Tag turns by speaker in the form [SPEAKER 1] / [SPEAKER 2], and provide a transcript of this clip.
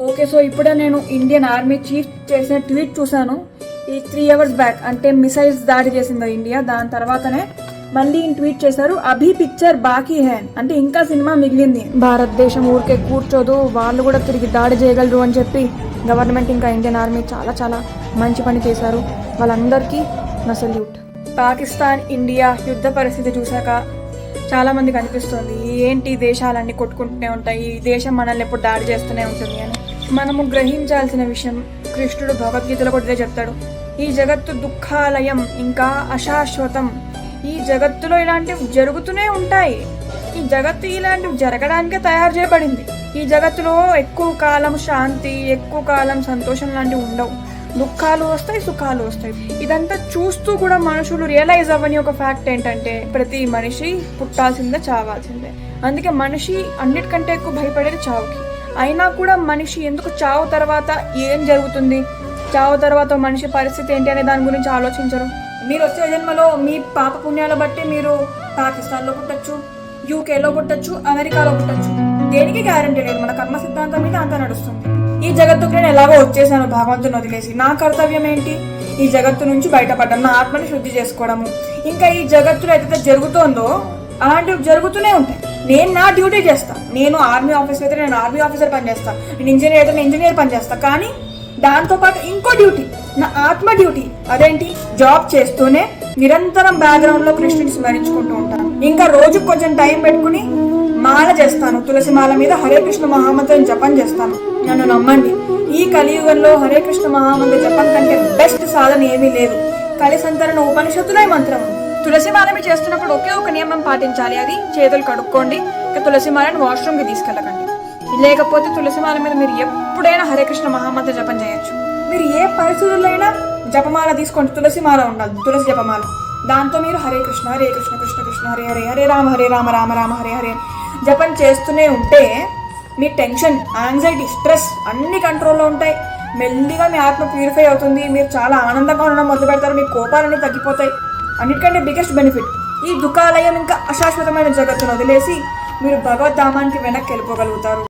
[SPEAKER 1] Okay so ఇప్పుడే నేను Indian army chief చేసిన ట్వీట్ చూశాను. ఈ త్రీ అవర్స్ బ్యాక్ అంటే మిసైల్స్ దాడి చేసింది ఇండియా దాని తర్వాతనే మళ్ళీ ఈయన ట్వీట్ చేశారు అభి పిక్చర్ బాకీ హే అంటే ఇంకా సినిమా మిగిలింది. భారతదేశం ఊరికే కూర్చోదు వాళ్ళు కూడా తిరిగి దాడి చేయగలరు అని చెప్పి గవర్నమెంట్ ఇంకా ఇండియన్ ఆర్మీ చాలా చాలా మంచి పని చేశారు. వాళ్ళందరికీ నా సెల్యూట్ పాకిస్తాన్ ఇండియా యుద్ధ పరిస్థితి చూశాక చాలామందికి అనిపిస్తుంది ఏంటి ఈ దేశాలన్నీ కొట్టుకుంటూనే ఉంటాయి ఈ దేశం మనల్ని ఎప్పుడు దాడి చేస్తూనే ఉంటుంది అని. మనము గ్రహించాల్సిన విషయం కృష్ణుడు భగవద్గీతలో కూడా చెప్తాడు. ఈ జగత్తు దుఃఖాలయం ఇంకా అశాశ్వతం. ఈ జగత్తులో ఇలాంటివి జరుగుతూనే ఉంటాయి. ఈ జగత్తు ఇలాంటివి జరగడానికే తయారు చేయబడింది. ఈ జగత్తులో ఎక్కువ కాలం శాంతి ఎక్కువ కాలం సంతోషం లాంటివి ఉండవు. దుఃఖాలు వస్తాయి సుఖాలు వస్తాయి. ఇదంతా చూస్తూ కూడా మనుషులు రియలైజ్ అవ్వని ఒక ఫ్యాక్ట్ ఏంటంటే ప్రతి మనిషి పుట్టాల్సిందే చావాల్సిందే. అందుకే మనిషి అన్నిటికంటే ఎక్కువ భయపడేది చావుకి. అయినా కూడా మనిషి ఎందుకు చావు తర్వాత ఏం జరుగుతుంది? చావు తర్వాత మనిషి పరిస్థితి ఏంటి అనే దాని గురించి ఆలోచించరు. మీరు వచ్చే జన్మలో మీ పాప పుణ్యాల బట్టి మీరు పాకిస్తాన్లో పుట్టచ్చు యూకేలో పుట్టచ్చు అమెరికాలో పుట్టచ్చు. దేనికి గ్యారంటీ లేదు. మన కర్మ సిద్ధాంతం మీద అంతా నడుస్తుంది. ఈ జగత్తుకు నేను ఎలాగో వచ్చేసాను భగవంతుని వదిలేసి. నా కర్తవ్యం ఏంటి? ఈ జగత్తు నుంచి బయటపడడం నా ఆత్మని శుద్ధి చేసుకోవడము. ఇంకా ఈ జగత్తులో ఏదైతే జరుగుతోందో అలాంటివి జరుగుతూనే ఉంటాయి. నేను నా డ్యూటీ చేస్తాను నేను ఆర్మీ ఆఫీసర్ అయితే నేను ఆర్మీ ఆఫీసర్ పని నేను ఇంజనీర్ అయితే నేను ఇంజనీర్ పని చేస్తా. కానీ దాంతో పాటు ఇంకో డ్యూటీ నా ఆత్మ డ్యూటీ అదేంటి? జాబ్ చేస్తూనే నిరంతరం బ్యాక్గ్రౌండ్లో కృష్ణుని స్మరించుకుంటూ ఉంటాను. ఇంకా రోజు కొంచెం టైం పెట్టుకుని మాల చేస్తాను. తులసి మాల మీద హరే కృష్ణ మహామంత్రం జపం చేస్తాను. నన్ను నమ్మండి. ఈ కలియుగంలో హరే కృష్ణ మహామంత్ర జపం కంటే బెస్ట్ సాధన ఏమీ లేదు. కలి సంతరణ ఉపనిషత్తులో ఈ మంత్రం ఉంది తులసి మాలమి చేస్తున్నప్పుడు ఒకే ఒక నియమం పాటించాలి. అది చేతులు కడుక్కోండి. ఇక తులసి మాలని వాష్రూమ్ తీసుకెళ్ళకండి. లేకపోతే తులసి మాల మీద మీరు ఎప్పుడైనా హరే కృష్ణ మహామంత్ర జపం చేయొచ్చు. మీరు ఏ పరిస్థితుల్లో అయినా జపమాల తీసుకోండి. తులసి మాల ఉండాలి. తులసి జపమాల. దాంతో మీరు హరే కృష్ణ హరే కృష్ణ కృష్ణ కృష్ణ హరే హరే హరే రామ హరే రామ రామ రామ హరే హరే జపం చేస్తూనే ఉంటే మీ టెన్షన్ యాంగ్జైటీ స్ట్రెస్ అన్ని కంట్రోల్లో ఉంటాయి. మెల్లిగా మీ ఆత్మ ప్యూరిఫై అవుతుంది. మీరు చాలా ఆనందంగా ఉండడం మొదలు పెడతారు మీ కోపాలన్నీ తగ్గిపోతాయి. అన్నిటికంటే బిగ్గెస్ట్ బెనిఫిట్ ఈ దుఃఖాలయం ఇంకా అశాశ్వతమైన జగత్తును వదిలేసి మీరు భగవద్ధామానికి వెనక్కి వెళ్ళిపోగలుగుతారు.